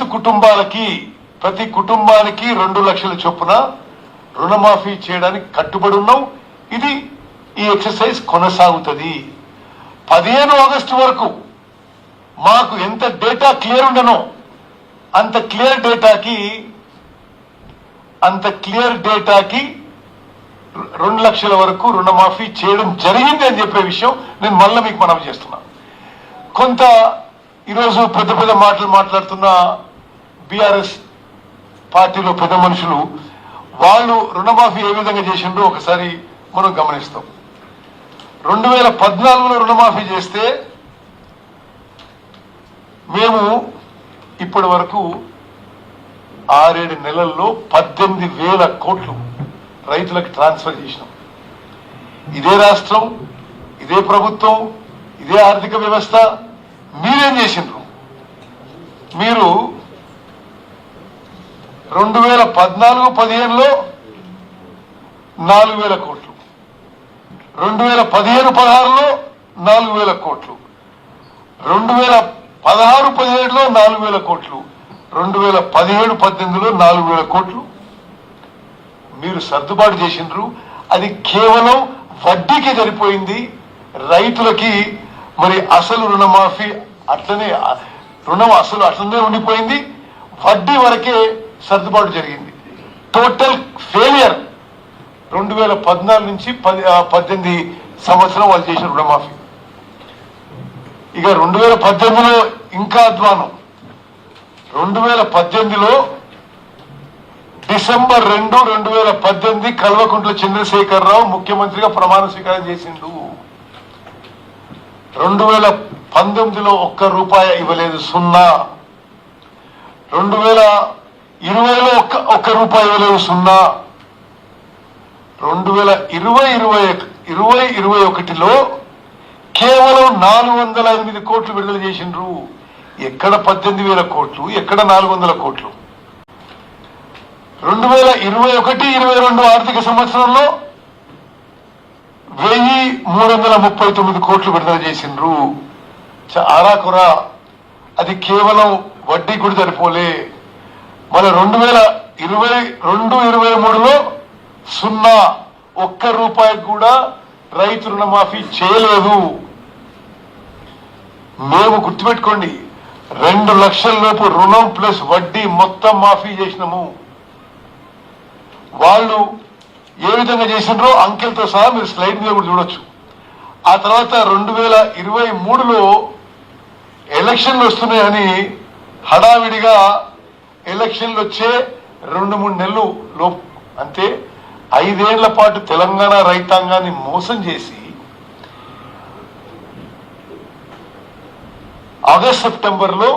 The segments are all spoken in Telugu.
రైతు కుటుంబాలకి ప్రతి కుటుంబానికి రెండు లక్షల చొప్పున రుణమాఫీ చేయడానికి కట్టుబడి ఉన్నాం ఇది ఈ ఎక్సర్సైజ్ కొనసాగుతుంది. పదిహేను ఆగస్టు వరకు మాకు ఎంత డేటా క్లియర్ ఉండనో అంత క్లియర్ డేటాకి అంత క్లియర్ డేటాకి రెండు లక్షల వరకు రుణమాఫీ చేయడం జరిగింది అని చెప్పే విషయం నేను మళ్ళీ మీకు మనం చేస్తున్నా. కొంత ఈరోజు పెద్ద పెద్ద మాటలు మాట్లాడుతున్న బీఆర్ఎస్ పార్టీలో పెద్ద మనుషులు వాళ్ళు రుణమాఫీ ఏ విధంగా చేసిండ్రో ఒకసారి మనం గమనిస్తాం. రెండు వేల పద్నాలుగులో రుణమాఫీ చేస్తే మేము ఇప్పటి వరకు ఆరేడు నెలల్లో పద్దెనిమిది వేల కోట్లు రైతులకు ట్రాన్స్ఫర్ చేసినాం. ఇదే రాష్ట్రం ఇదే ప్రభుత్వం ఇదే ఆర్థిక వ్యవస్థ మీరేం చేసిండ్రు? మీరు రెండు వేల పద్నాలుగు పదిహేనులో నాలుగు వేల కోట్లు. రెండు వేల పదిహేను పదహారులో నాలుగు వేల కోట్లు. రెండు వేల పదహారు పదిహేడులో నాలుగు వేల కోట్లు. రెండు వేల పదిహేడు పద్దెనిమిదిలో నాలుగు వేల కోట్లు. మీరు సర్దుబాటు చేసిండ్రు. అది కేవలం వడ్డీకి సరిపోయింది. రైతులకి మరి అసలు రుణమాఫీ అట్లనే రుణం అసలు అట్లనే ఉండిపోయింది. వడ్డీ వరకే సర్దుబాటు జరిగింది. టోటల్ ఫెయిలియర్ రెండు వేల పద్నాలుగు నుంచి పది పద్దెనిమిది సంవత్సరం వాళ్ళు చేసిన రుణమాఫీ. ఇక రెండు వేల పద్దెనిమిదిలో ఇంకా అధ్వానం. రెండు వేల పద్దెనిమిదిలో డిసెంబర్ రెండు రెండు వేల పద్దెనిమిది కల్వకుంట్ల చంద్రశేఖరరావు ముఖ్యమంత్రిగా ప్రమాణ స్వీకారం చేసిండు. రెండు వేల పంతొమ్మిదిలో ఒక్క రూపాయి ఇవ్వలేదు సున్నా. రెండు వేల ఇరవైలో ఒక్క ఒక్క రూపాయి విలువ సున్నా రెండు వేల ఇరవై ఇరవై ఇరవై ఇరవై ఒకటిలో కేవలం నాలుగు వందల ఎనిమిది కోట్లు విడుదల చేసిండ్రు. ఎక్కడ పద్దెనిమిది వేల కోట్లు ఎక్కడ నాలుగు వందల కోట్లు? రెండు వేల ఇరవై ఒకటి ఇరవై రెండు ఆర్థిక సంవత్సరంలో వెయ్యి మూడు వందల ముప్పై తొమ్మిది కోట్లు విడుదల చేసిండ్రు. ఆరాకురా అది కేవలం వడ్డీ కూడా సరిపోలే మన రెండు వేల ఇరవై రెండు ఇరవై మూడులో సున్నా ఒక్క రూపాయికి కూడా రైతు రుణమాఫీ చేయలేదు. మేము గుర్తుపెట్టుకోండి రెండు లక్షల లోపు రుణం ప్లస్ వడ్డీ మొత్తం మాఫీ చేసినాము. వాళ్ళు ఏ విధంగా చేసిండ్రో అంకెలతో సహా మీరు స్లైడ్ మీద కూడా చూడొచ్చు. ఆ తర్వాత రెండు వేల ఇరవై మూడులో ఎలక్షన్లు వస్తున్నాయని హడావిడిగా ఎలక్షన్లు వచ్చే రెండు మూడు నెలలు లోపు. అంటే ఐదేళ్ళ పాటు తెలంగాణ రైతాంగాన్ని మోసం చేసి ఆగస్ట్ సెప్టెంబర్లో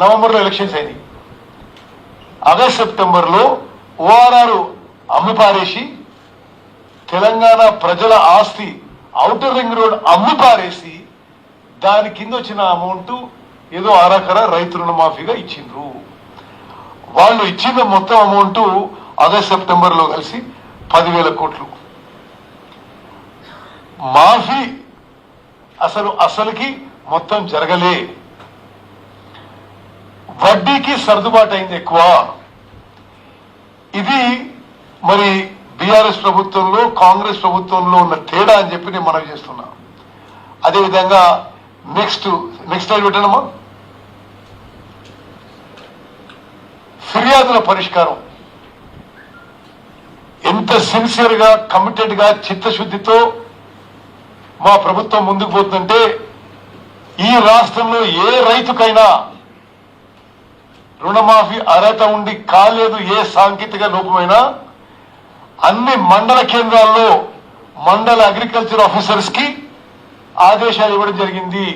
నవంబర్లో ఎలక్షన్స్ అయినాయి. ఆగస్ట్ సెప్టెంబర్లో ఓఆర్ఆర్ అమ్మిపారేసి తెలంగాణ ప్రజల ఆస్తి ఔటర్ రింగ్ రోడ్ అమ్మిపారేసి దాని కింద వచ్చిన అమౌంట్ ఏదో అరకర రైతు రుణమాఫీగా ఇచ్చిండ్రు. వాళ్ళు ఇచ్చిన మొత్తం అమౌంట్ ఆగస్ట్ సెప్టెంబర్లో కలిసి పదివేల కోట్లు. మాఫీ అసలు అసలుకి మొత్తం జరగలే. వడ్డీకి సర్దుబాటు అయింది ఎక్కువ. ఇది మరి బీఆర్ఎస్ ప్రభుత్వంలో కాంగ్రెస్ ప్రభుత్వంలో ఉన్న తేడా అని చెప్పి నేను మనవి చేస్తున్నా. అదేవిధంగా నెక్స్ట్ నెక్స్ట్ స్లైడ్ పెట్టనమ్మా ఫిర్యాదుల పరిష్కారం. ఎంత సిన్సియర్గా కమిటెడ్గా చిత్తశుద్ధితో మా ప్రభుత్వం ముందుకు పోతుందంటే ఈ రాష్ట్రంలో ఏ రైతుకైనా రుణమాఫీ అర్హత ఉండి కాలేదు ఏ సాంకేతిక లోపమైనా అన్ని మండల కేంద్రాల్లో మండల అగ్రికల్చర్ ఆఫీసర్స్కి ఆదేశాలు ఇవ్వడం జరిగింది.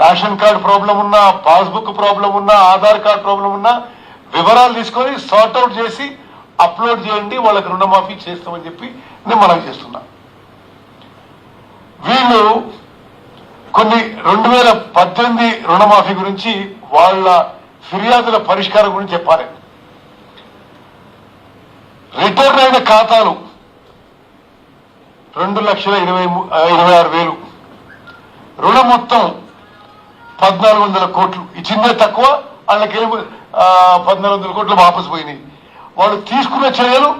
రేషన్ కార్డు ప్రాబ్లం ఉన్నా పాస్బుక్ ప్రాబ్లం ఉన్నా ఆధార్ కార్డు ప్రాబ్లం ఉన్నా వివరాలు తీసుకొని సార్ట్అవుట్ చేసి అప్లోడ్ చేయండి వాళ్ళకి రుణమాఫీ చేస్తామని చెప్పి నేను మనం చేస్తున్నా. వీళ్ళు కొన్ని రెండు వేల పద్దెనిమిది రుణమాఫీ గురించి వాళ్ళ ఫిర్యాదుల పరిష్కారం గురించి చెప్పాలి. రిటర్న్ అయిన ఖాతాలు రెండు లక్షల ఇరవై ఇరవై ఆరు వేలు. రుణం మొత్తం పద్నాలుగు వందల కోట్లు. ఇచ్చిందే తక్కువ వాళ్ళకి పద్నాలుగు వందల కోట్లు వాపసు పోయినాయి. వాళ్ళు తీసుకున్న చర్యలు